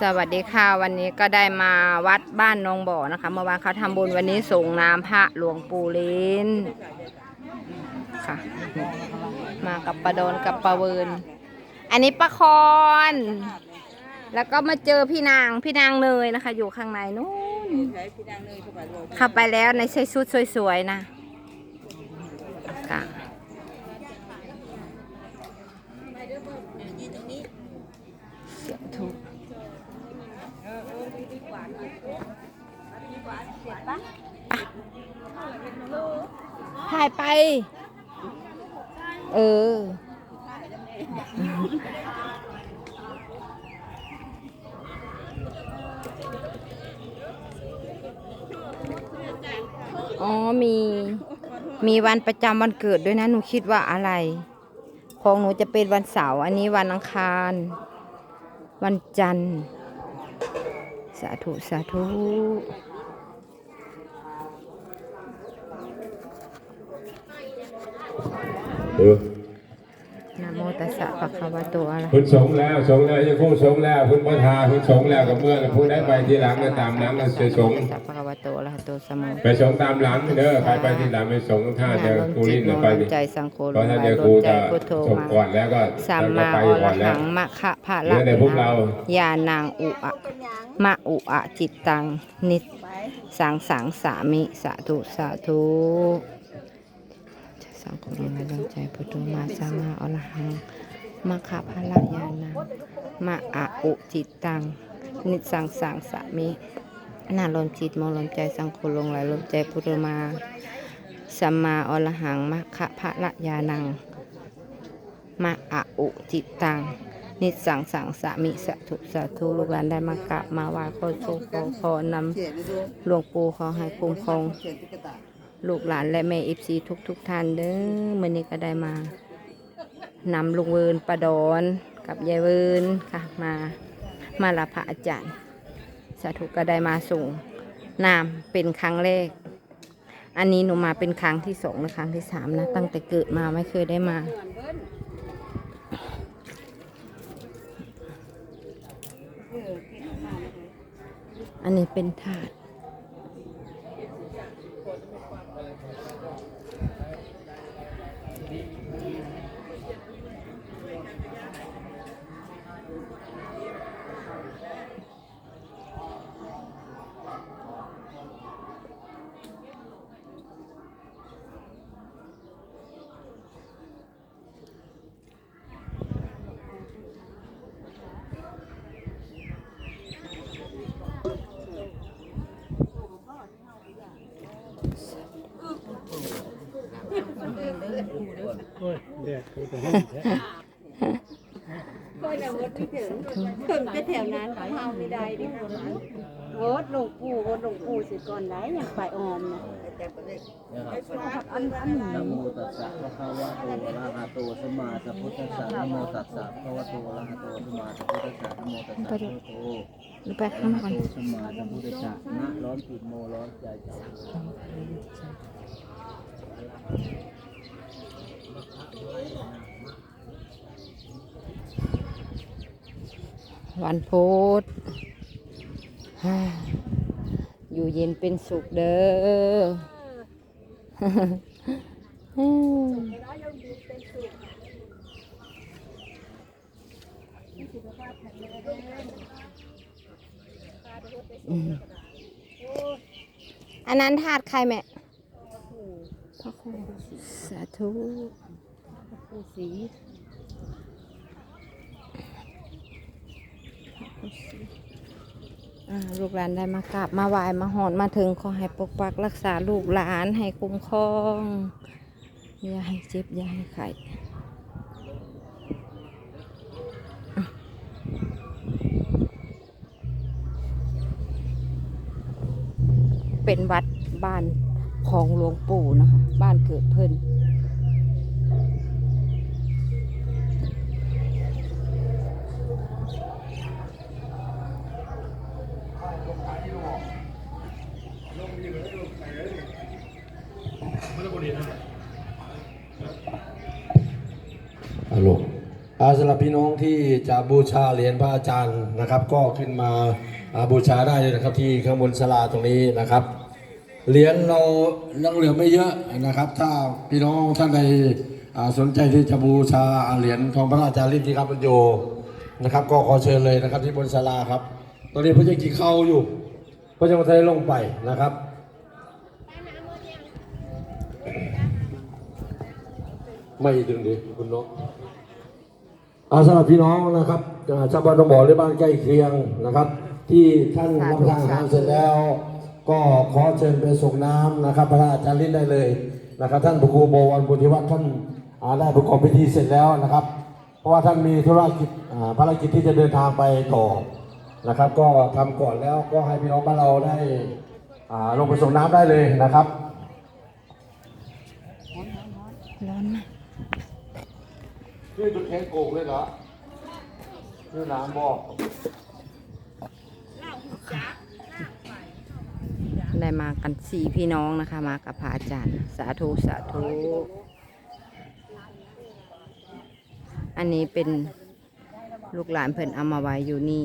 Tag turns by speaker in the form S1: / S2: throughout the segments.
S1: สวัสดีค่ะวันนี้ก็ได้มาวัดบ้านนองบ่อนะคะ เมื่อวานเขาทำบุญวันนี้ส่งน้ำพระหลวงปู่ลินค่ะ มากับประโดนกับประเวิน อันนี้ประคอน แล้วก็มาเจอพี่นางพี่นางเนยนะคะ อยู่ข้างในนู้นเข้าไปแล้วในใส่ชุดสวยๆนะค่ะเสียงทุก ถ่ายไป เออ อ๋อ มี มีวันประจำวันเกิดด้วยนะ หนูคิดว่าอะไร ของหนูจะเป็นวันเสาร์ อันนี้วันอังคาร วันจันทร์ สาธุ สาธุ
S2: เออ
S1: ตัสสะปะคะวะโตอะระหะ
S2: คุณสงแล้วสงแล้วยังพูดสงแล้วคุณประธานคุณสงแล้วกับเมื่อพูดได้ไปทีหลังก็ตามหลังก็จะสง
S1: สัพพะคะวะโตอะระหะโตสัมมา
S2: ไปสงตามหลังเด้อใครไปทีหลังไปสงท่าเดียวกูรีบไป
S1: ล
S2: ดิ
S1: มใจสังโฆ
S2: เพราะถ้า
S1: ล
S2: เดี๋ยว
S1: ม
S2: ครู
S1: ใจ
S2: จะ
S1: พุทโธ
S2: ส่ง
S1: มา
S2: ก่อนแล้วก็
S1: สัม
S2: แล้วก็
S1: มา
S2: ไป
S1: อ
S2: ก่
S1: ร
S2: อนแล้
S1: หั
S2: ว
S1: งมะคะพะ
S2: เหลื
S1: ละ
S2: อแต่พวกเรา
S1: ยานางอุอะมะอุอะจิตตังนิสังสังสามิสาธุสาธุ สังโฆลมลมใจพุทโธมาสัมมาอรหังมะคะพะละยานางมะอะอุจิตตัง นิสังสังสามิน่าลมจิตมองลมใจสังโฆลงไหลลมใจพุทโธมาสัมมาอรหังมะคะพะละยานังมะอะอุจิตตัง นิสังสังสามิสะทุสาธุลูกหลานได้มากราบมาไหว้ขอโชคขอขอนำหลวงปู่ขอให้คุ้มครอง ลูกหลานและแม่เอฟซีทุกทุกท่านเด้อมื่อนี้ก็ได้มานำลุงเวินประดอนกับยายเวินค่ะมามาลาพระอาจารย์ สาธุก็ได้มาส่งนามเป็นครั้งแรก อันนี้หนูมาเป็นครั้งที่สองและครั้งที่สามนะ ตั้งแต่เกิดมาไม่เคยได้มาอันนี้เป็นถาด
S3: คือจะ
S4: วดไม่ถึงถึงไปแถวนั้นเฮาไม่ได้ดิคนวดหลวงปู่วดหลวงปู่สิก่อนได้อย่างไปออมนะอันอัน
S5: นะโมตัสสะภะคะวะโตอะระหะโตสัมมาสัมพุทธัสสะนะโมตัสสะภะคะวะโตอะระหะโตสัมมาสัมพุทธัสสะนะโมตัสสะภะคะวะโต
S1: หรือไปข้างนอกก่อน
S5: สัมมาสัมพุทธัสสะนะร้อนจิตโมร้อนใจเจ้า
S1: วันพุธฮ่าอยู่เย็นเป็นสุขเด้ออืมอันนั้นถาดใครแม่พระครูสาธุ
S4: ปู่สี
S1: อ่า ลูกหลานได้มากราบมาไหว้มาหอนมาถึงขอให้ปกปักรักษาลูกหลานให้คุ้มครองอย่าให้เจ็บอย่าให้ไข้เป็นวัดบ้านของหลวงปู่นะคะ บ้านเกิดเพิ่น
S6: ฮัลโหลอาสำหรับพี่น้องที่จะบูชาเหรียญพระอาจารย์นะครับ ก็ขึ้นมาอาบูชาได้เลยนะครับที่ข้างบนศาลาตรงนี้นะครับเหรียญเรายังเหลือไม่เยอะนะครับ ถ้าพี่น้องท่านใดสนใจที่จะบูชาเหรียญทองพระอาจารย์ฤทธิครับปัญโยนะครับ ก็ขอเชิญเลยนะครับที่บนศาลาครับ ตอนนี้พระเจ้ากี่เข้าอยู่ พระเจ้ามาไทยลงไปนะครับไม่ดึงดิคุณนกอาสำหรับพี่น้องนะครับชาวบ้านต้องบอกเลยบ้านใกล้เคียงนะครับ ที่ท่านรับทานอาหารเสร็จแล้ว ก็ขอเชิญไปส่งน้ำนะครับ พระอาจารย์ลิ้นได้เลยนะครับ ท่านพระครูโบวรบุญทิวัฒน์ท่านอ่าได้ประกอบพิธีเสร็จแล้วนะครับ เพราะว่าท่านมีธุรกิจภารกิจที่จะเดินทางไปต่อ นะครับ ก็ทำก่อนแล้วก็ให้พี่น้องบ้านเราได้อ่าลงไปส่งน้ำได้เลยนะครับ
S1: ร้อนมาก
S6: ชื่อจุดเค้กโกงเลยเหรอชื่อน้ำบอก
S1: ได้มากันสี่พี่น้องนะคะ มากับพระอาจารย์ สาธุสาธุอันนี้เป็นลูกหลานเพิ่นเอามาไว้อยู่นี่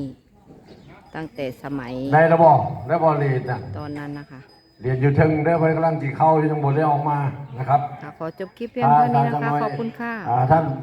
S1: ตั้งแต่สมัย
S6: ได้ระบอกได้บอลเลนนะ
S1: ตอนนั้นนะคะ
S6: เรียนอยู่เทึงได้ไปกำลังจีเข้าที่ทั้งหมดได้ออกมานะครับ
S1: ค่ะขอจบคลิปเพียงเท่านี้นะคะขอบคุณค่ะ
S6: อ่าท่าน